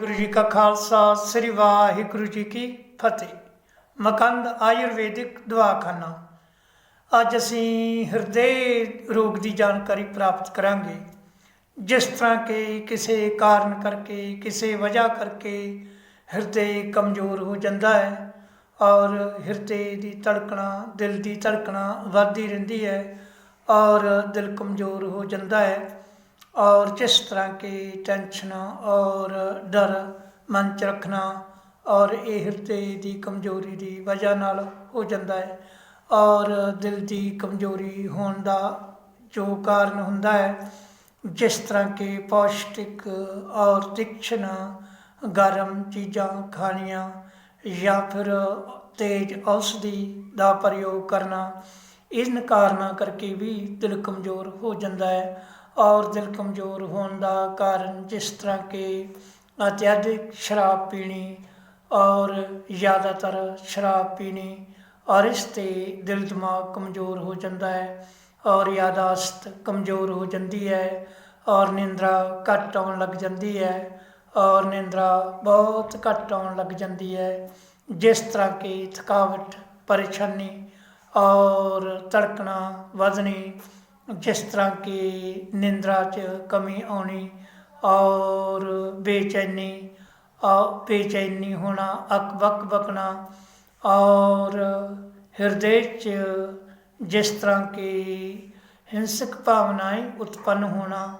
ਗੁਰੂ ਜੀ ਕਾ ਖਾਲਸਾ, ਸ੍ਰੀ ਵਾਹਿਗੁਰੂ ਜੀ ਕੀ ਫਤਿਹ। ਮਕੰਦ ਆਯੁਰਵੈਦਿਕ ਦਵਾਖਾਨਾ। ਅੱਜ ਅਸੀਂ ਹਿਰਦੇ ਰੋਗ ਦੀ ਜਾਣਕਾਰੀ ਪ੍ਰਾਪਤ ਕਰਾਂਗੇ। ਜਿਸ ਤਰ੍ਹਾਂ ਕਿ ਕਿਸੇ ਕਾਰਨ ਕਰਕੇ, ਕਿਸੇ ਵਜ੍ਹਾ ਕਰਕੇ ਹਿਰਦੇ ਕਮਜ਼ੋਰ ਹੋ ਜਾਂਦਾ ਹੈ ਔਰ ਹਿਰਦੇ ਦੀ ਧੜਕਣਾ ਦਿਲ ਦੀ ਧੜਕਣਾ ਵੱਧਦੀ ਰਹਿੰਦੀ ਹੈ ਔਰ ਦਿਲ ਕਮਜ਼ੋਰ ਹੋ ਜਾਂਦਾ ਹੈ। और जिस तरह की टेंशन और डर ਮਨ ਚ ਰੱਖਣਾ ਔਰ ਇਹ ਹਿਰਦੇ ਦੀ ਕਮਜ਼ੋਰੀ ਦੀ ਵਜ੍ਹਾ ਨਾਲ ਹੋ ਜਾਂਦਾ ਹੈ ਔਰ ਦਿਲ ਦੀ ਕਮਜ਼ੋਰੀ ਹੋਣ ਦਾ ਜੋ ਕਾਰਨ ਹੁੰਦਾ ਹੈ ਜਿਸ ਤਰ੍ਹਾਂ ਕਿ ਪੌਸ਼ਟਿਕ ਔਰ ਤਿਕਸ਼ਣ ਗਰਮ ਚੀਜ਼ਾਂ ਖਾਣੀਆਂ ਜਾਂ ਫਿਰ ਤੇਜ਼ ਔਸ਼ਧੀ ਦਾ ਪ੍ਰਯੋਗ ਕਰਨਾ ਇਨ ਕਾਰਨਾਂ ਕਰਕੇ ਵੀ ਦਿਲ ਕਮਜ਼ੋਰ ਹੋ ਜਾਂਦਾ ਹੈ ਔਰ ਦਿਲ ਕਮਜ਼ੋਰ ਹੋਣ ਦਾ ਕਾਰਨ ਜਿਸ ਤਰ੍ਹਾਂ ਕਿ ਅਤਿਆਧਿਕ ਸ਼ਰਾਬ ਪੀਣੀ ਔਰ ਜ਼ਿਆਦਾਤਰ ਸ਼ਰਾਬ ਪੀਣੀ ਔਰ ਇਸ ਤੇ ਦਿਲ ਦਿਮਾਗ ਕਮਜ਼ੋਰ ਹੋ ਜਾਂਦਾ ਹੈ ਔਰ ਯਾਦਾਸ਼ਤ ਕਮਜ਼ੋਰ ਹੋ ਜਾਂਦੀ ਹੈ ਔਰ ਨਿੰਦਰਾ ਘੱਟ ਆਉਣ ਲੱਗ ਜਾਂਦੀ ਹੈ ਔਰ ਨਿੰਦਰਾ ਬਹੁਤ ਘੱਟ ਆਉਣ ਲੱਗ ਜਾਂਦੀ ਹੈ ਜਿਸ ਤਰ੍ਹਾਂ ਕਿ ਥਕਾਵਟ, ਪਰੇਸ਼ਾਨੀ ਔਰ ਧੜਕਣਾ ਵਧਣੀ ਜਿਸ ਤਰ੍ਹਾਂ ਕਿ ਨਿੰਦਰਾ 'ਚ ਕਮੀ ਆਉਣੀ ਔਰ ਬੇਚੈਨੀ ਆ ਬੇਚੈਨੀ ਹੋਣਾ, ਅੱਕ ਬੱਕ ਬਕਣਾ ਔਰ ਹਿਰਦੇ 'ਚ ਜਿਸ ਤਰ੍ਹਾਂ ਕਿ ਹਿੰਸਕ ਭਾਵਨਾएं ਉਤਪੰਨ ਹੋਣਾ,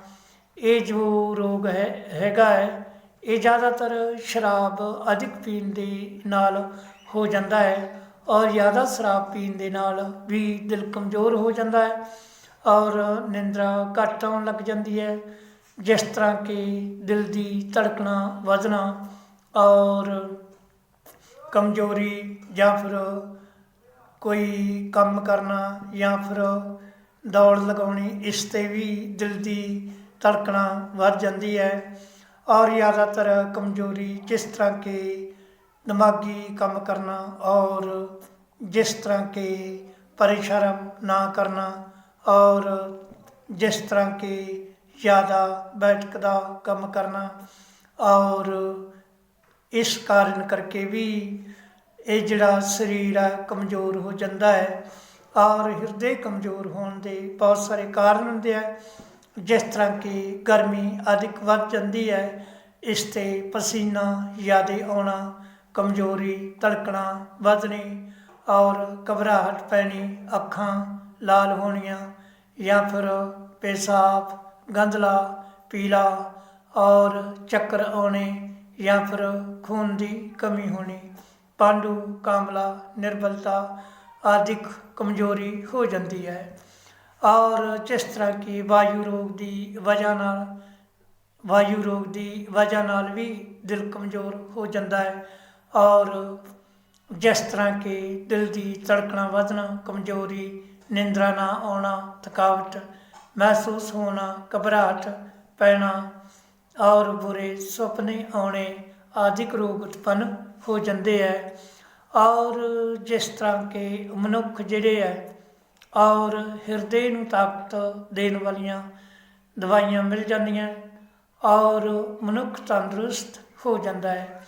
ਇਹ ਜੋ ਰੋਗ ਹੈ, ਹੈਗਾ ਹੈ, ਇਹ ਜ਼ਿਆਦਾਤਰ ਸ਼ਰਾਬ ਅਧਿਕ ਪੀਣ ਦੇ ਨਾਲ ਹੋ ਜਾਂਦਾ ਹੈ ਔਰ ਜ਼ਿਆਦਾ ਸ਼ਰਾਬ ਪੀਣ ਦੇ ਨਾਲ ਵੀ ਦਿਲ ਕਮਜ਼ੋਰ ਹੋ ਜਾਂਦਾ ਹੈ। ਔਰ ਨਿੰਦਰਾ ਘੱਟ ਆਉਣ ਲੱਗ ਜਾਂਦੀ ਹੈ। ਜਿਸ ਤਰ੍ਹਾਂ ਕਿ ਦਿਲ ਦੀ ਧੜਕਣਾ ਵਧਣਾ ਔਰ ਕਮਜ਼ੋਰੀ ਜਾਂ ਫਿਰ ਕੋਈ ਕੰਮ ਕਰਨਾ ਜਾਂ ਫਿਰ ਦੌੜ ਲਗਾਉਣੀ, ਇਸ ਤੇ ਵੀ ਦਿਲ ਦੀ ਧੜਕਣਾ ਵੱਧ ਜਾਂਦੀ ਹੈ। ਔਰ ਜ਼ਿਆਦਾਤਰ ਕਮਜ਼ੋਰੀ ਜਿਸ ਤਰ੍ਹਾਂ ਕਿ ਦਿਮਾਗੀ ਕੰਮ ਕਰਨਾ ਔਰ ਜਿਸ ਤਰ੍ਹਾਂ ਕਿ ਪਰਿਸ਼ਰਮ ਨਾ ਕਰਨਾ ਔਰ ਜਿਸ ਤਰ੍ਹਾਂ ਕਿ ਜ਼ਿਆਦਾ ਬੈਠਕ ਦਾ ਕੰਮ ਕਰਨਾ ਔਰ ਇਸ ਕਾਰਨ ਕਰਕੇ ਵੀ ਇਹ ਜਿਹੜਾ ਸਰੀਰ ਹੈ ਕਮਜ਼ੋਰ ਹੋ ਜਾਂਦਾ ਹੈ ਔਰ ਹਿਰਦੇ ਕਮਜ਼ੋਰ ਹੋਣ ਦੇ ਬਹੁਤ ਸਾਰੇ ਕਾਰਨ ਹੁੰਦੇ ਆ। ਜਿਸ ਤਰ੍ਹਾਂ ਕਿ ਗਰਮੀ ਅਧਿਕ ਵੱਧ ਜਾਂਦੀ ਹੈ, ਇਸ ਤੇ ਪਸੀਨਾ ਜ਼ਿਆਦਾ ਆਉਣਾ, ਕਮਜ਼ੋਰੀ, ਧੜਕਣਾ ਵਧਣੀ ਔਰ ਘਬਰਾਹਟ ਪੈਣੀ, ਅੱਖਾਂ ਲਾਲ ਹੋਣੀਆਂ ਜਾਂ ਫਿਰ ਪੇਸ਼ਾਬ, ਗੰਧਲਾ, ਪੀਲਾ ਔਰ ਚੱਕਰ ਆਉਣੇ ਜਾਂ ਫਿਰ ਖੂਨ ਦੀ ਕਮੀ ਹੋਣੀ, ਪਾਂਡੂ, ਕਾਮਲਾ, ਨਿਰਬਲਤਾ ਆਦਿਕ ਕਮਜ਼ੋਰੀ ਹੋ ਜਾਂਦੀ ਹੈ ਔਰ ਜਿਸ ਤਰ੍ਹਾਂ ਕਿ ਵਾਯੂ ਰੋਗ ਦੀ ਵਜ੍ਹਾ ਨਾਲ, ਵਾਯੂ ਰੋਗ ਦੀ ਵਜ੍ਹਾ ਨਾਲ ਵੀ ਦਿਲ ਕਮਜ਼ੋਰ ਹੋ ਜਾਂਦਾ ਹੈ ਔਰ ਜਿਸ ਤਰ੍ਹਾਂ ਕਿ ਦਿਲ ਦੀ ਧੜਕਣਾ ਵਧਣਾ ਕਮਜ਼ੋਰੀ ਨਿੰਦਰਾ ਨਾ ਆਉਣਾ, ਥਕਾਵਟ ਮਹਿਸੂਸ ਹੋਣਾ, ਘਬਰਾਹਟ ਪੈਣਾ, ਔਰ ਬੁਰੇ ਸੁਪਨੇ ਆਉਣੇ ਆਦਿਕ ਰੋਗ ਉਤਪੰਨ ਹੋ ਜਾਂਦੇ ਹੈ ਔਰ ਜਿਸ ਤਰ੍ਹਾਂ ਕਿ ਮਨੁੱਖ ਜਿਹੜੇ ਹੈ ਔਰ ਹਿਰਦੇ ਨੂੰ ਤਾਕਤ ਦੇਣ ਵਾਲੀਆਂ ਦਵਾਈਆਂ ਮਿਲ ਜਾਂਦੀਆਂ, ਔਰ ਮਨੁੱਖ ਤੰਦਰੁਸਤ ਹੋ ਜਾਂਦਾ ਹੈ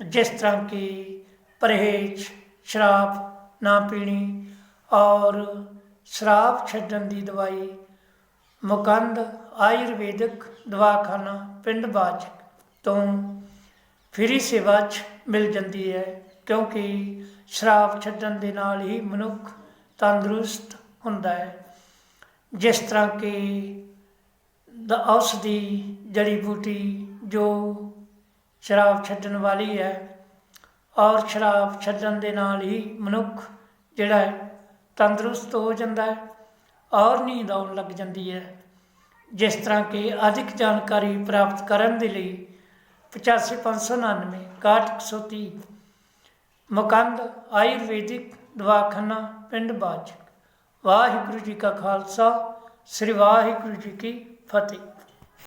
ਜਿਸ ਤਰ੍ਹਾਂ ਕਿ ਪਰਹੇਜ਼, ਸ਼ਰਾਬ ਨਾ ਪੀਣੀ, ਔਰ ਸ਼ਰਾਬ ਛੱਡਣ ਦੀ ਦਵਾਈ, ਮੁਕੰਦ ਆਯੁਰਵੈਦਿਕ ਦਵਾਖਾਨਾ ਪਿੰਡ ਬਾਜਕ ਤੋਂ ਫ੍ਰੀ ਸੇਵਾ 'ਚ ਮਿਲ ਜਾਂਦੀ ਹੈ, ਕਿਉਂਕਿ ਸ਼ਰਾਬ ਛੱਡਣ ਦੇ ਨਾਲ ਹੀ ਮਨੁੱਖ ਤੰਦਰੁਸਤ ਹੁੰਦਾ ਹੈ। ਜਿਸ ਤਰ੍ਹਾਂ ਕਿ ਦ ਔਸ਼ਧੀ ਜੜੀ ਬੂਟੀ ਜੋ ਸ਼ਰਾਬ ਛੱਡਣ ਵਾਲੀ ਹੈ, ਔਰ ਸ਼ਰਾਬ ਛੱਡਣ ਦੇ ਨਾਲ ਹੀ ਮਨੁੱਖ ਜਿਹੜਾ ਹੈ ਤੰਦਰੁਸਤ ਹੋ ਜਾਂਦਾ ਹੈ ਔਰ ਨੀਂਦ ਆਉਣ ਲੱਗ ਜਾਂਦੀ ਹੈ। ਜਿਸ ਤਰ੍ਹਾਂ ਕਿ ਅਧਿਕ ਜਾਣਕਾਰੀ ਪ੍ਰਾਪਤ ਕਰਨ ਦੇ ਲਈ 8599 6130 ਮੁਕੰਦ ਆਯੁਰਵੈਦਿਕ ਦਵਾਖਾਨਾ ਪਿੰਡ ਬਾਜ ਵਾਹਿਗੁਰੂ ਜੀ ਕਾ ਖਾਲਸਾ, ਸ੍ਰੀ ਵਾਹਿਗੁਰੂ ਜੀ ਕੀ ਫਤਿਹ।